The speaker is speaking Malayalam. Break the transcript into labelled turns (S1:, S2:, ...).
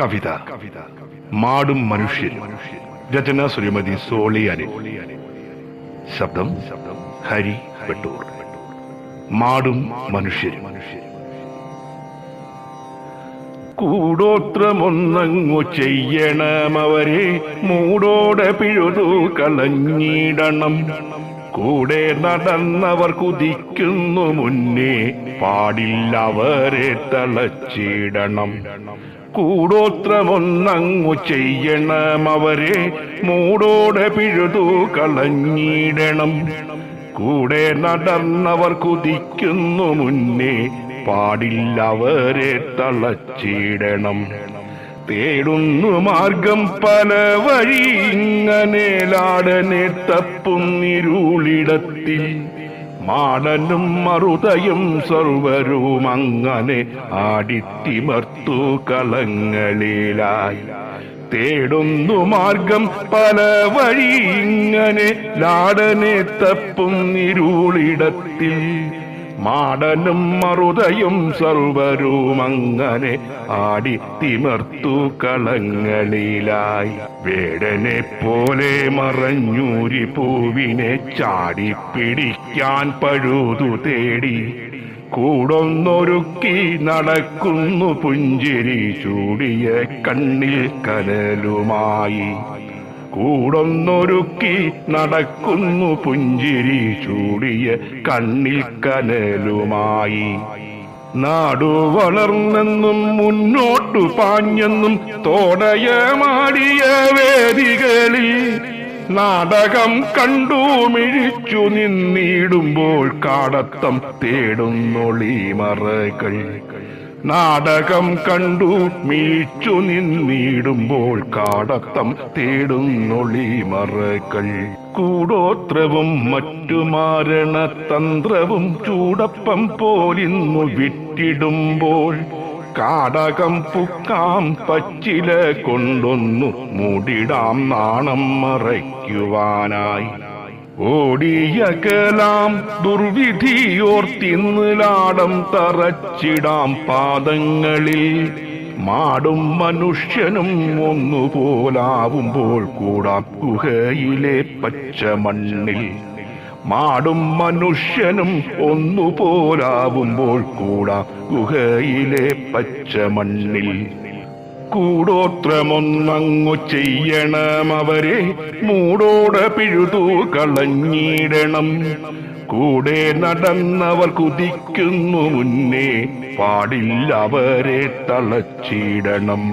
S1: കവിത. മാടും മനുഷ്യൻ. രചന ശ്രീമതി സോളിയാനി. ശബ്ദം ഹരി വെട്ടൂർ. മാടും മനുഷ്യൻ. കൂടോത്രമൊന്നങ്ങു ചെയ്യണമവരെ മൂടോടെ പിഴുതു കളഞ്ഞിടണം. കൂടെ നടന്നവർ കുതിക്കുന്നു മുന്നേ. പാടില്ലവരെ തളച്ചിടണം. കൂടോത്രമൊന്നങ്ങു ചെയ്യണം അവരെ. മൂടോടെ പിഴുതു കളഞ്ഞിടണം. കൂടെ നടന്നവർ കുതിക്കുന്നു മുന്നേ. പാടില്ലവരെ തളച്ചിടണം. തേടുന്നു മാർഗം പല വഴി ഇങ്ങനെ ലാടനെ തപ്പുന്നിരുളിടത്തിൽ മാടനും മറുതയും സർവരും അങ്ങനെ ആടിത്തിമർത്തു കളങ്ങളിലായി തേടുന്നു മാർഗം പല വഴി ഇങ്ങനെ ലാടനെ തപ്പുന്നിരുളിടത്തിൽ മാടനും മറുതയും സർവരും അങ്ങനെ ആടി തിമർത്തു കളങ്ങളിലായി. വേടനെ പോലെ മറഞ്ഞൂരി പൂവിനെ ചാടി പിടിക്കാൻ പഴുതു തേടി. കൂടൊന്നൊരുക്കി നടക്കുന്നു പുഞ്ചിരി ചൂടിയ കണ്ണിൽ കനലുമായി. കൂടൊന്നൊരുക്കി നടക്കുന്നു പുഞ്ചിരി ചൂടിയ കണ്ണിൽ കനലുമായി. നാടു വളർന്നെന്നും മുന്നോട്ടു പാഞ്ഞെന്നും തോടയമാടിയ വേദികളിൽ നാടകം കണ്ടു മിഴിച്ചു നിന്നിടുമ്പോൾ കാടത്തം തേടുന്നൊളി മറകൾ. നാടകം കണ്ടു മീച്ചു നിന്നിടുമ്പോൾ കാടത്തം തേടുന്നൊളി മറകൾ കൂടോത്രവും മറ്റു മാരണതന്ത്രവും ചൂടപ്പം പോലിന്നു വിട്ടിടുമ്പോൾ കാടകം പുക്കാം പച്ചില കൊണ്ടൊന്നു മൂടിടാം നാണം മറയ്ക്കുവാനായി. ഓടിയകലാം ദുർവിധിയോർത്തിന്ന് ലാടം തറച്ചിടാം പാദങ്ങളിൽ. മാടും മനുഷ്യനും ഒന്നുപോലാവുമ്പോൾ കൂടാം ഗുഹയിലെ പച്ച മണ്ണിൽ മാടും മനുഷ്യനും ഒന്നുപോലാവുമ്പോൾ കൂടാം ഗുഹയിലെ പച്ച മണ്ണിൽ ചെയ്യണം അവരെ മൂടോടെ പിഴുതു കളഞ്ഞിടണം. കൂടെ നടന്നവർ കുതിക്കുന്നു മുന്നേ. പാടില്ല അവരെ തളച്ചിടണം.